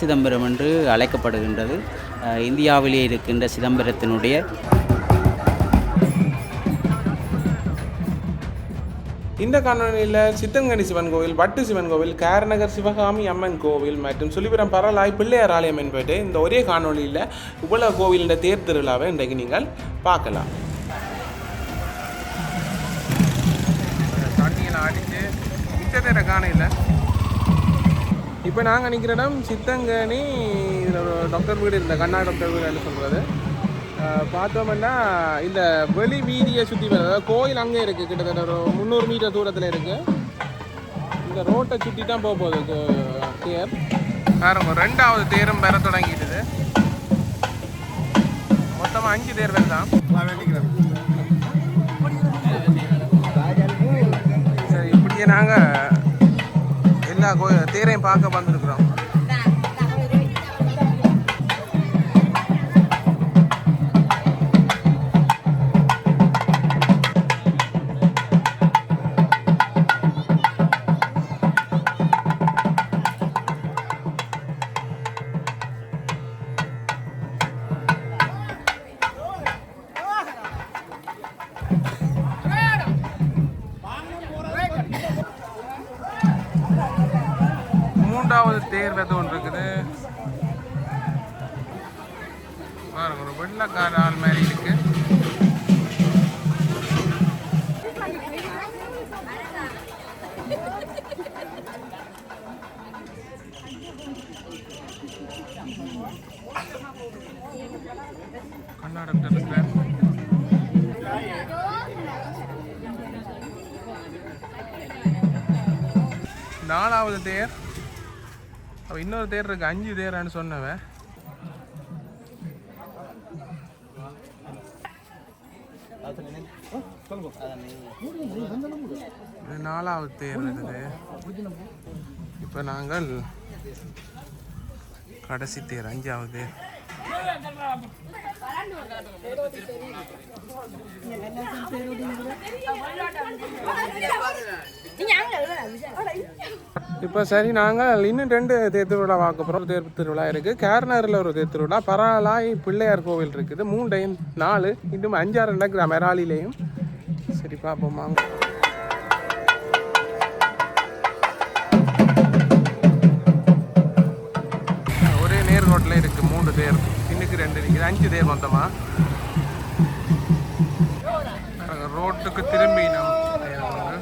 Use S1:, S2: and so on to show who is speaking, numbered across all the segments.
S1: சிதம்பரம் என்று அழைக்கப்படுகின்றது. இந்தியாவிலே இருக்கின்ற சிதம்பரத்தினுடைய
S2: இந்த காணொலியில் சித்தங்கனி சிவன் கோவில் வட்டு சிவன் கோவில் கேரநகர் சிவகாமி அம்மன் கோவில் மற்றும் சுழிபுரம் பரலாய் பிள்ளையார் ஆலயம் என்பது இந்த ஒரே காணொலியில் இவ்வளவு கோவிலின் தேர் திருவிழாவை இன்றைக்கு நீங்கள் பார்க்கலாம். தண்ணியில் அடித்து மிச்சத்தை காணையில் இப்போ நாங்கள் நிற்கிற இடம் சித்தங்கனி இதில் ஒரு டாக்டர் வீடு இந்த கண்ணா டாக்டர் வீடுன்னு சொல்கிறது பார்த்தோம்னா இந்த வெளி வீதியை சுற்றி வர அதாவது கோயில் அங்கே இருக்குது கிட்டத்தட்ட ஒரு முந்நூறு மீட்டர் தூரத்தில் இருக்குது இந்த ரோட்டை சுற்றி தான் போக போகுது தேர். பாருங்க ரெண்டாவது தேரும் பெற தொடங்கிட்டுது. மொத்தமாக அஞ்சு தேர் வேறு தான். சரி இப்படியே நாங்கள் தேரையும் பார்க்க வந்திருக்கிறோம் கர்நாடகத்தில் நாலாவது தேர். அவ இன்னொரு தேர் இருக்கு. அஞ்சு தேரான்னு சொன்னவன் இது நாலாவது தேர் இருக்குது. இப்போ நாங்கள் கடைசி தேர் அஞ்சாவது. இப்போ சரி நாங்கள் இன்னும் ரெண்டு தேர் திருவிழா பார்க்க போகிறோம் தேர் திருவிழா இருக்குது கேரனரில் ஒரு தேர் திருவிழா. பராலாய் பிள்ளையார் கோவில் இருக்குது. மூண்டையும் நாலு இன்னும் அஞ்சாறு நடக்குது. மெராலிலையும் சரி பார்ப்போம் வாங்க. பேர் மூணு ரெண்டு நிற்கிது அஞ்சு பேர் மொத்தமாக ரோட்டுக்கு திரும்பி நம் தேர் ஒன்று.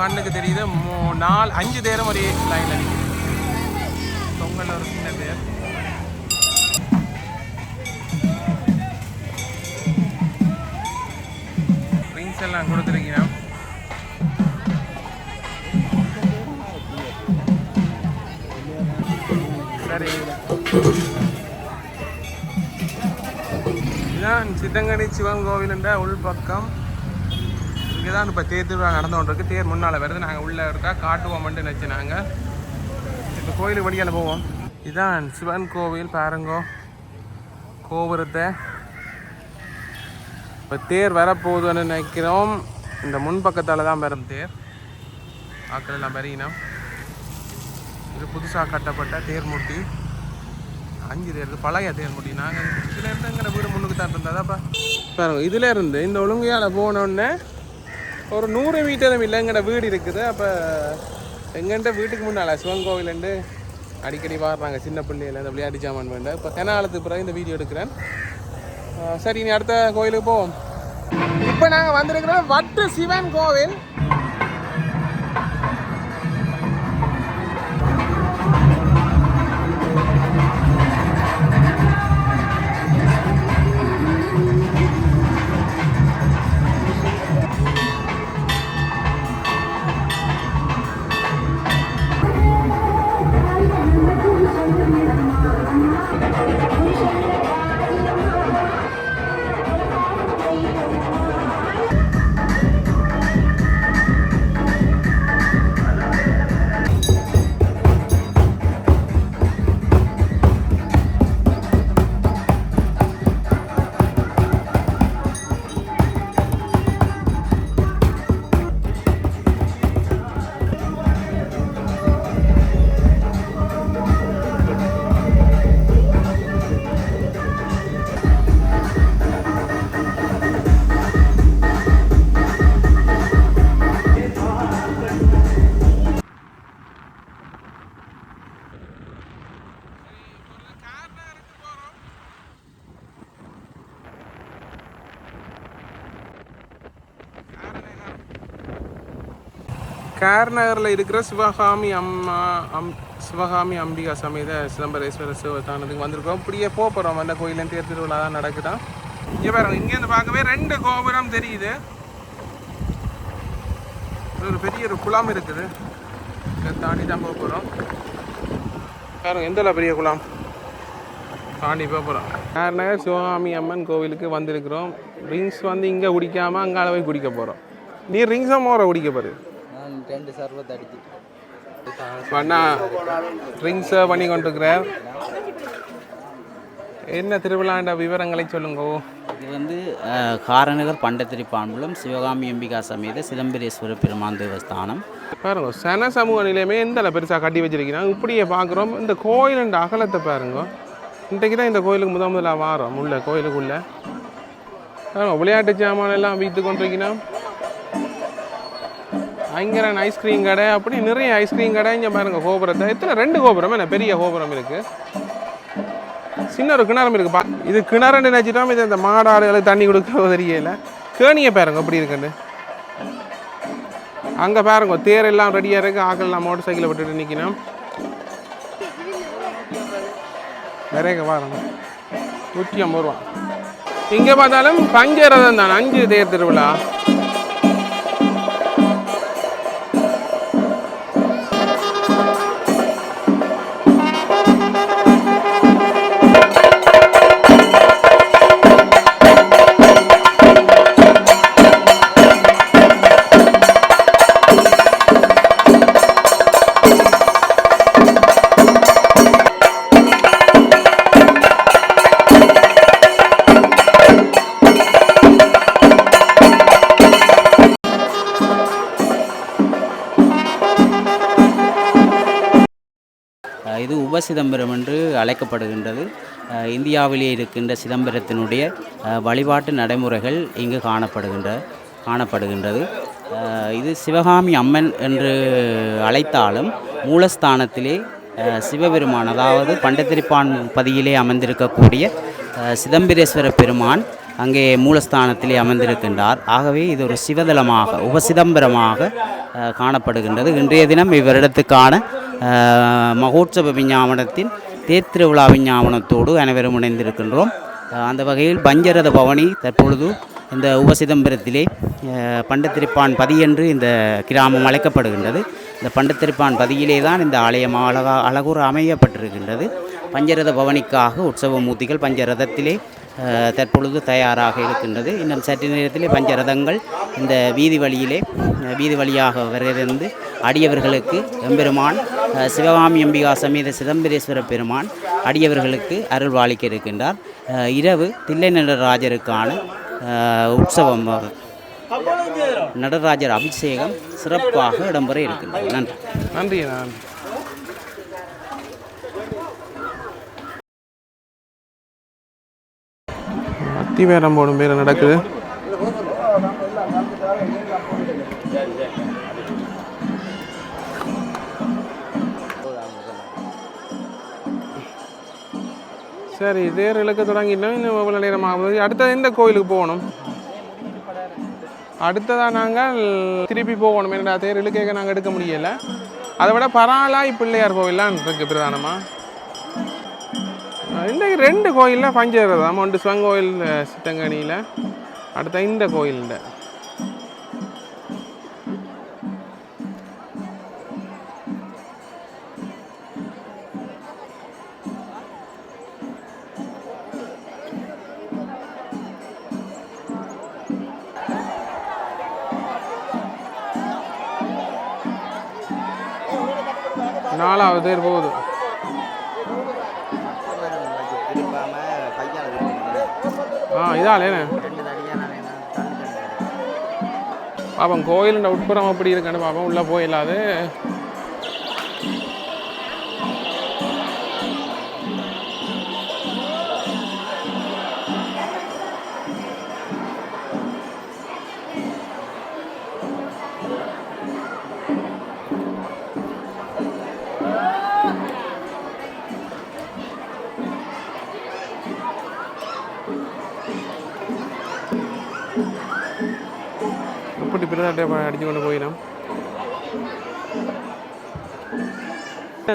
S2: கண்ணுக்கு தெரியுது. மூ- நாலு அஞ்சு தேரும் ஒரு லைனில் நிற்குது பொங்கல் ஒரு சின்ன தேர் ரிங்ஸ் எல்லாம் கொடுத்துருக்கிறேன். சரி. இதுதான் சித்தங்கனி சிவன் கோவிலுன்ற உள்பக்கம். இங்கே தான் இப்போ தேர் திருவிழா நடந்து கொண்டிருக்கு. தேர் முன்னால் வருது. நாங்கள் உள்ளே இருக்கா? காட்டுவோம்ட்டு நினச்சி நாங்கள் இப்போ கோயிலுக்கு வழியால் போவோம். இதுதான் சிவன் கோவில் பாருங்கோ. கோபுரத்தை. இப்போ தேர் வரப்போகுதுன்னு நினைக்கிறோம். இந்த முன்பக்கத்தால் தான் வரும் தேர். ஆக்கள் எல்லாம் பெரியணும் இது புதுசாக கட்டப்பட்ட தேர்மூர்த்தி. அஞ்சு தேர் பழைய தேர்மூர்த்தி. நாங்கள் இதில் இருந்து எங்கள் வீடு முன்னுக்கு தான் இருந்தால் பாருங்க இதில் இருந்து இந்த ஒழுங்கையால் போனோடனே ஒரு நூறு மீட்டரும் இல்லை வீடு இருக்குது. அப்போ எங்கள்கிட்ட வீட்டுக்கு முன்னால் சிவன் கோவிலேருந்து அடிக்கடி வாடுறாங்க சின்ன பிள்ளையில இந்த விளையாட்டு ஜாமான் வேண்டாம் இப்போ கெனாலத்துக்கு பிறகு இந்த வீடியோ எடுக்கிறேன். சரி நீ அடுத்த கோயிலுக்கு போவோம். இப்போ நாங்கள் வந்திருக்கிறோம் வட்டு சிவன் கோவில். கேர் நகரில் இருக்கிற சிவகாமி அம்மா அம் சிவகாமி அம்பிகா சமேத சிதம்பரேஸ்வரர் சிவத்தானதுக்கு வந்திருக்கோம். இப்படியே போக போகிறோம் அந்த கோயிலேருந்து தேர் திருவிழா தான் நடக்குதான் இங்கே பாருங்க இங்கேருந்து பார்க்கவே ரெண்டு கோபுரம் தெரியுது. ஒரு பெரிய ஒரு குளம் இருக்குது. இதை தாண்டி தான் போக போகிறோம் பாருங்க எந்தல பெரிய குளம்? தாண்டி போக போகிறோம் கேர் நகர் சிவகாமி அம்மன் கோவிலுக்கு வந்திருக்கிறோம். ரிங்ஸ் வந்து இங்கே குடிக்காமல் அங்கால போய் குடிக்க போகிறோம் நீ ரிங்ஸும் மோரை குடிக்க போகிறது
S1: ரெண்டு சர்வத்தை அடிச்சு
S2: அண்ணா ட்ரிங்க்ஸை பண்ணி கொண்டிருக்கிறார் என்ன திருவிழாண்ட விவரங்களை சொல்லுங்க?
S1: இது வந்து காரநகர் பண்டத்திரி பாம்புலம் சிவகாமி அம்பிகா சமேத சிதம்பரேஸ்வர பெருமான் தேவஸ்தானம்.
S2: பாருங்க சன சமூக நிலையமே எந்த பெருசாக கட்டி வச்சிருக்கிறாங்க இப்படியே பார்க்குறோம் இந்த கோயிலுண்ட அகலத்தை பாருங்க. இன்றைக்கு தான் இந்த கோயிலுக்கு முத முதல்ல வாரோம் உள்ள கோயிலுக்குள்ள. பாருங்க விளையாட்டு சாமான் எல்லாம் வீட்டு கொண்டிருக்கிறோம். பயங்கரன் ஐஸ்கிரீம் கடை அப்படி நிறைய ஐஸ்கிரீம் கடை இங்கே பாருங்க கோபுரத்தை. எத்தனை? ரெண்டு கோபுரம். என்ன பெரிய கோபுரம் இருக்குது சின்ன ஒரு கிணறும் இருக்கு. பா இது கிணறுன்னு நினச்சிட்டோம். இது இந்த மாடாடுகளுக்கு தண்ணி கொடுக்க தெரியல. கேணியை பாருங்க. எப்படி இருக்குன்னு. அங்கே பாருங்க. தேர் எல்லாம் ரெடியாக இருக்கு. ஆக்கள் எல்லாம் மோட்டர் சைக்கிளை விட்டுட்டு நிற்கணும் நிறைய பாருங்க. நூற்றி ஐம்பது ரூபா. இங்கே பார்த்தாலும் பஞ்சரதம் தான் அஞ்சு தேர் திருவிழா.
S1: சிதம்பரம் என்று அழைக்கப்படுகின்றது. இந்தியாவிலே இருக்கின்ற சிதம்பரத்தினுடைய வழிபாட்டு நடைமுறைகள் இங்கு காணப்படுகின்ற காணப்படுகின்றது. இது சிவகாமி அம்மன் என்று அழைத்தாலும் மூலஸ்தானத்திலே சிவபெருமான் அதாவது பண்டத்திருப்பான் பதியிலே அமர்ந்திருக்கக்கூடிய சிதம்பரேஸ்வர பெருமான் அங்கே மூலஸ்தானத்திலே அமர்ந்திருக்கின்றார். ஆகவே இது ஒரு சிவதலமாக உபசிதம்பரமாக காணப்படுகின்றது. இன்றைய தினம் இவ்வரிடத்துக்கான மகோத்சவ மகோற்சவ விஞ்ஞாபனத்தின் தேர்திருவிழா விஞ்ஞாபனத்தோடு அனைவரும் இணைந்திருக்கின்றோம். அந்த வகையில் பஞ்சரத பவனி தற்பொழுது இந்த உபசிதம்பரத்திலே பண்டத்திருப்பான் பதி என்று இந்த கிராமம் அழைக்கப்படுகின்றது. இந்த பண்டத்திருப்பான் பதியிலே தான் இந்த ஆலயம் அழகா அழகுற அமையப்பட்டிருக்கின்றது. பஞ்சரத பவனிக்காக உற்சவ மூர்த்திகள் பஞ்சரதத்திலே தற்பொழுது தயாராக இருக்கின்றது. இன்னும் சற்று நேரத்திலே பஞ்சரதங்கள் இந்த வீதி வழியிலே வீதி வழியாக வருகிறது. அடியவர்களுக்கு எம்பெருமான் சிவகாமி அம்பிகா சமேத சிதம்பரேஸ்வர பெருமான் அடியவர்களுக்கு அருள்வாளிக்க இருக்கின்றார். இரவு தில்லை நடராஜருக்கான உற்சவம் நடராஜர் அபிஷேகம் சிறப்பாக இடம்பெற இருக்கின்றது. நன்றி.
S2: நன்றி நன்றி. அத்திவேரம் போடும் பேர் நடக்குது? சரி தேர் இழுக்க தொடங்கிட்டோம் இன்னும் எவ்வளோ நேரம் ஆகுது அடுத்தது எந்த கோயிலுக்கு போகணும்? அடுத்ததாக நாங்கள் திருப்பி போகணும். என்னடா தேர் இழுக்க நாங்கள் எடுக்க முடியலை. அதை விட பராளாய் பிள்ளையார் கோயில்லாம் இருக்குது பிரதானமாக இன்றைக்கு ரெண்டு கோயிலில் பஞ்சரதம் ஒன்று சிவன் கோயில் சித்தங்கனியில் அடுத்த இந்த கோயிலில். நாலாவது தேர் போகுது. ஆ இதாலேண்ணே உட்புறம் அப்படி இருக்கான்னு பாப்போம். உள்ள போயிடலாது.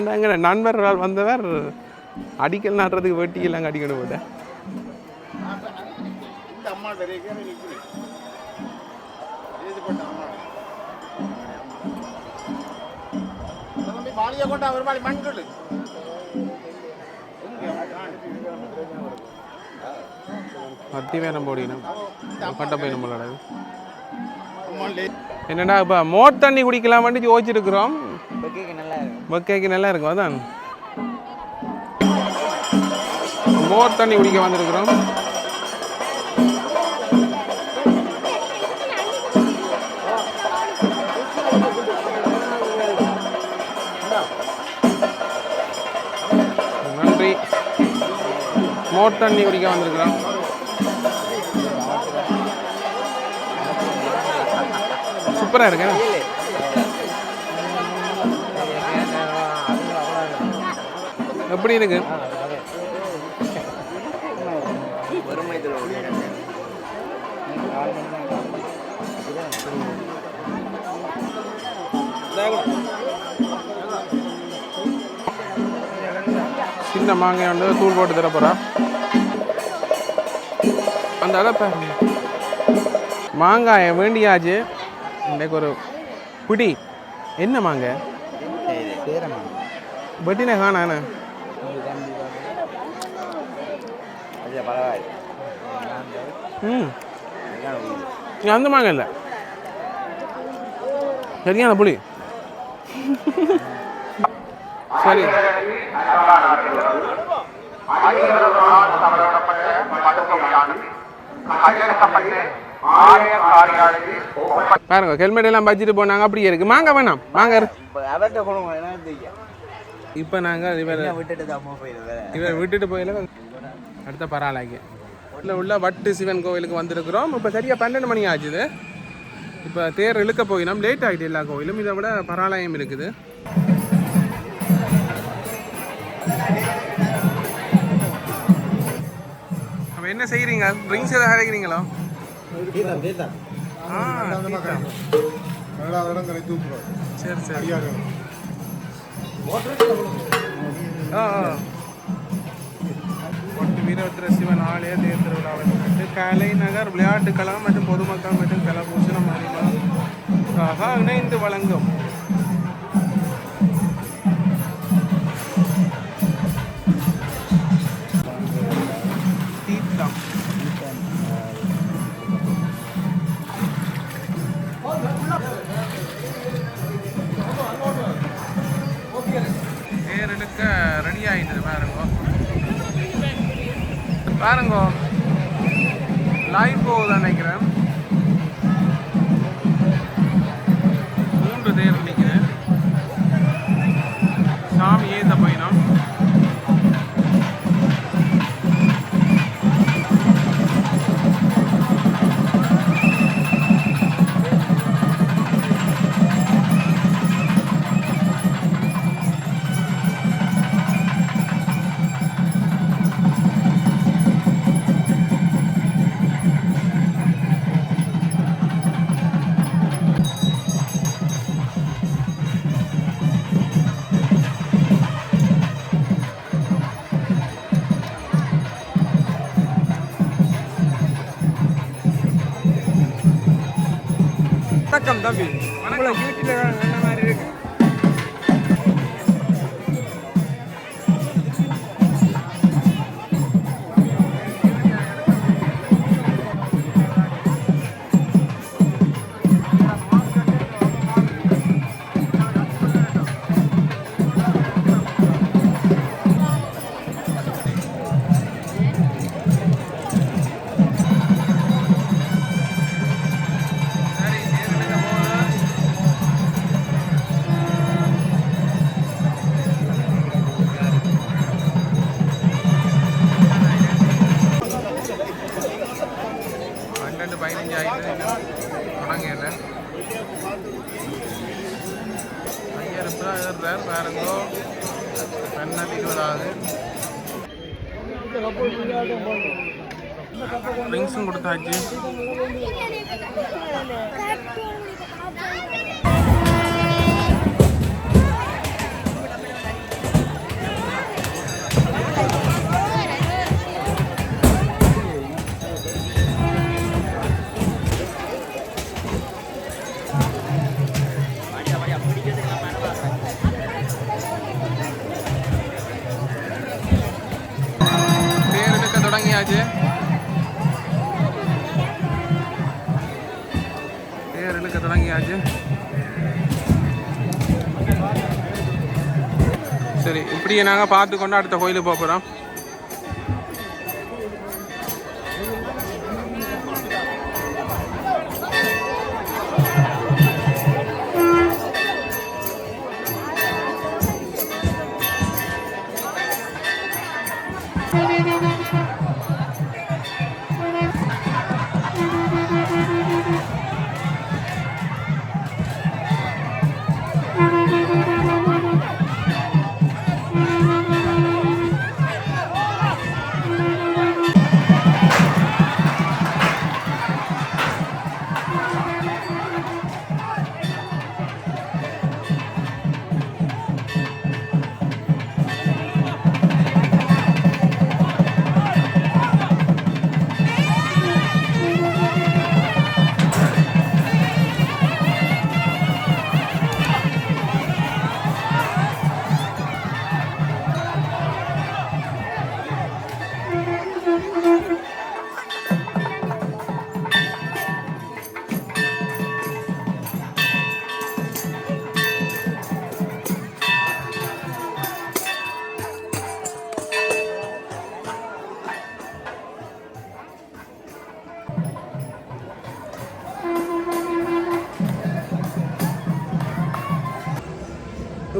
S2: நாங்கள் நண்பர் வந்தவர் அடிக்கல் நாட்டுறதுக்கு வெட்டி இல்லாங்க அடிக்கணும்
S3: போட்ட
S2: பத்தி வேணும் போடிக்கணும் கட்ட போய் நம்மளோட என்னடா இப்போ மோர் தண்ணி குடிக்கலாம் வந்து யோசிச்சிருக்கிறோம். வெக்கைக்கு நல்லா இருக்கும் அதான். மோர் தண்ணி குடிக்க வந்திருக்கிறோம். நன்றி. மோர் தண்ணி குடிக்க வந்திருக்கிறோம். சூப்பராக இருக்கு. எப்படி இருக்கு? சின்ன மாங்காய் வந்து தூள் போட்டு தர போறா. அந்த அளப்ப மாங்காயை வேண்டியாச்சு. இன்றைக்கு ஒரு பிடி என்ன மாங்காய் வெட்டின காணாண்ணே ம். அந்த மாங்காய் இல்லை. சரியான புளி சரி. பாருங்க ஹெல்மெட் எல்லாம் வச்சுட்டு போனாங்க அப்படியே இருக்கு. மாங்காய் வேணாம்
S3: தெரியும்
S2: இப்போ நாங்கள் இவர் இவர் விட்டுட்டு போயில அடுத்த பரவாயில்லைங்க. உள்ள உள்ள வட்டு சிவன் கோவிலுக்கு வந்திருக்கிறோம். இப்போ சரியாக பன்னெண்டு மணி ஆச்சுது. இப்போ தேர் இழுக்க போயினோம் லேட் ஆகிட்டு எல்லா கோயிலும் இதை விட பராலயம் இருக்குது. அப்போ என்ன செய்கிறீங்க ட்ரிங்க்ஸ் எதாவது அழைக்கிறீங்களோ ஆ தீர்த்தம். சரி சரி. ஆ ஆ. ஒட்டு வீரபத்திர சிவன் ஆலய தேர் திருவிழாவை முன்னிட்டு கலை நகர் விளையாட்டுக்களம் மற்றும் பொதுமக்கள் மற்றும் கலபூசணம் அறிவாக இணைந்து வழங்கும். வணக்கம் ஐயாயிரம் ரூபாய் ஏறுறார் பாருங்கோ பன்னெண்டு இருபதாவது ட்ரிங்க்ஸும் கொடுத்தாச்சு தொடங்கியாச்சு சரி இப்படியே நாங்கள் பார்த்து கொண்டு அடுத்த கோயிலுக்கு போக போகிறோம்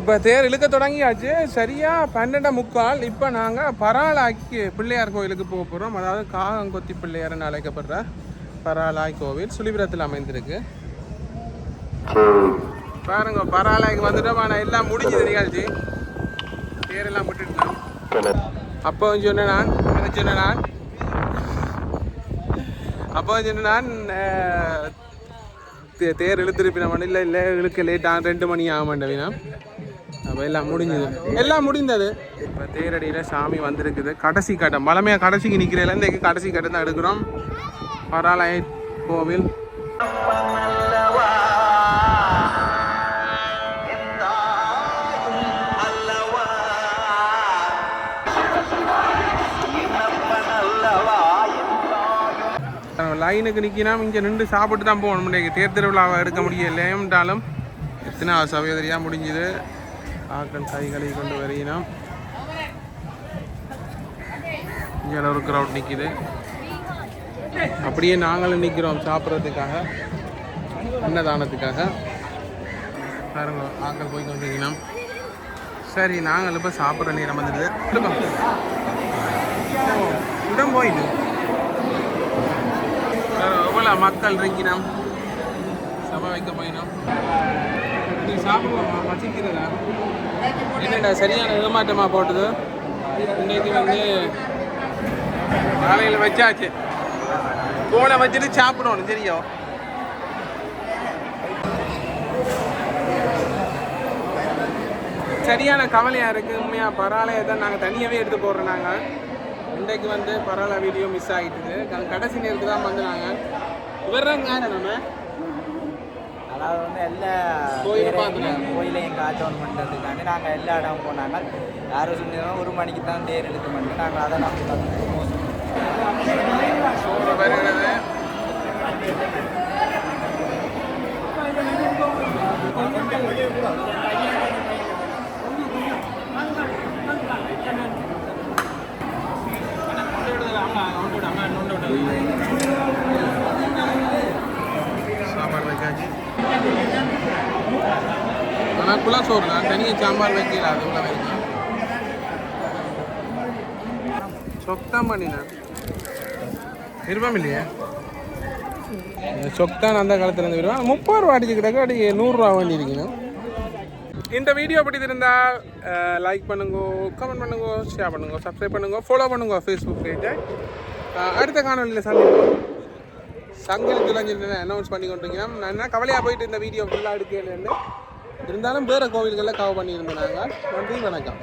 S2: இப்போ தேர் இழுக்க தொடங்கியாச்சு. சரியாக பன்னெண்டை முக்கால். இப்போ நாங்கள் பராளாக்கி பிள்ளையார் கோயிலுக்கு போக போகிறோம் அதாவது காகங்கொத்தி பிள்ளையார்னு அழைக்கப்படுற பராளாய் கோவில் சுழிபுரத்தில் அமைந்திருக்கு. பாருங்க பராளாய்க்கு வந்துட்டோம். ஆனால் எல்லாம் முடிஞ்சது நிகழ்ச்சி. தேரெல்லாம் விட்டுட்டோம் அப்போ சொன்னேன் நான். என்ன சொன்னேன் நான்? அப்போ சொன்னேன் நான் தே- தேர் இழுத்துருப்பின இல்லை இல்லை இழுக்க லேட் ஆகும் ரெண்டு மணி ஆக மாட்டேவினா அப்போ எல்லாம் முடிஞ்சது. எல்லாம் முடிந்தது. இப்போ தேரடியில் சாமி வந்திருக்குது. கடைசி கட்டம். பழமையாக கடைசிக்கு நிற்கிறதுலேருந்து எங்கள் கடைசி கட்டம் தான் எடுக்கிறோம். பராலய கோவில். லைனுக்கு நிற்கினா இங்கே நின்று சாப்பிட்டு தான் போகணும் தேர் திருவிழாவை எடுக்க முடியலைன்றாலும் எத்தனை சகோதரியாக முடிஞ்சுது. ஆக்கள் கைகளை கொண்டு வரையினோம் இங்கே ஒரு க்ரௌட் நிற்கிது அப்படியே நாங்களும் நிற்கிறோம் சாப்பிட்றதுக்காக அன்னதானத்துக்காக. பாருங்க ஆக்கள் போய் கொண்டிருக்கணும் சரி நாங்கள் இப்போ சாப்பிட்ற நேரம் வந்துடுது. இடம் போயிடு. எவ்வளோ மக்கள் இருக்கினோம் சபை வைக்க போயிடும் நீ சாப்பிடுவோமா பசிக்கிறதா என்னடா சரியான ஏமாற்றமாக போட்டது? இன்னைக்கு வந்து காலையில் வச்சாச்சு. போனை வச்சுட்டு சாப்பிடணும் தெரியும் சரியான கவலையாக இருக்குது உண்மையாக பரவாயில்ல தான் நாங்கள் தனியாகவே எடுத்து போடுறோம் நாங்கள் இன்றைக்கு வந்து பரவாயில்ல வீடியோ மிஸ் ஆகிட்டுது கடைசி நேரத்துக்கு தான் வந்து நாங்கள் இவர்றாங்க நம்ம.
S4: அதாவது வந்து எல்லா. கோயிலையும் காட்சவன் பண்ணுறதுக்காண்டி நாங்கள் எல்லா இடம் போனாங்க யாரும் சொன்னாலும் ஒரு மணிக்கு தான் தேர் எடுக்க மாட்டோம் நாங்கள் அதை நம்பி வந்து
S2: சோறு வருகிறது சாம்பார் வைக்காச்சு ஆனால் சோறு தான் தனியாக சாம்பார் வைக்கல அது உள்ள வைக்க சொக்தான் பண்ணினேன் விருப்பம் இல்லையா? சொக்தான் அந்த காலத்தில் இருந்து விரும்பம் முப்பது ரூபா அடிச்சுக்கிட்டாக்க அடி நூறுரூவா வேண்டி இருக்கணும் இந்த வீடியோ பிடித்திருந்தால் லைக் பண்ணுங்க கமெண்ட் பண்ணுங்க ஷேர் பண்ணுங்க சப்ஸ்கிரைப் பண்ணுங்க ஃபாலோ பண்ணுங்க ஃபேஸ்புக் பேஜை அடுத்த காணொலியில் சந்திப்போம். சங்கிலி துளஞ்சிட்டு அனௌன்ஸ் பண்ணி கொண்டிருக்கிறோம் நான் என்ன கவலையாக போயிட்டு இந்த வீடியோ ஃபுல்லாக எடுக்கலன்னு. இருந்தாலும் வேறு கோவில்களில் கவர் பண்ணியிருந்தோம் நாங்கள் நன்றி வணக்கம்.